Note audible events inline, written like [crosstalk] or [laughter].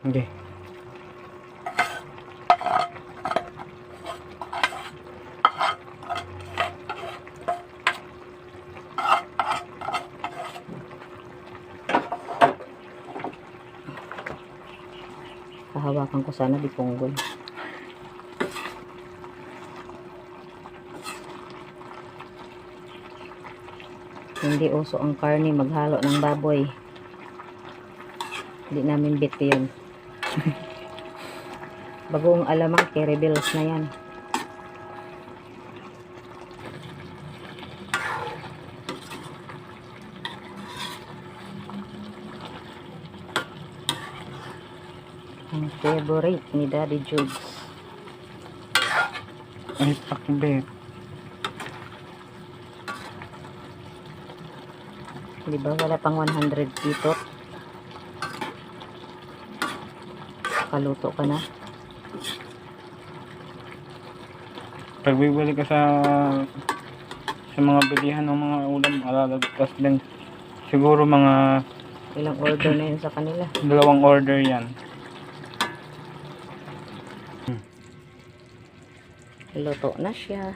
Hindi. Kahawakan ko sana di punggol. Hindi uso ang karne maghalo ng baboy. Hindi namin bit yun. [laughs] Bagoong alamang kay rebels na yan. Ang favorite ni Daddy Judes. Ay, pakbet. Di ba wala pang 100 dito? Kaluto ka na. Pag bibili ka sa sa mga bilihan ng mga ulam, alalagpas din. Siguro mga Ilang order na yun sa kanila. dalawang order yan. Luto na siya.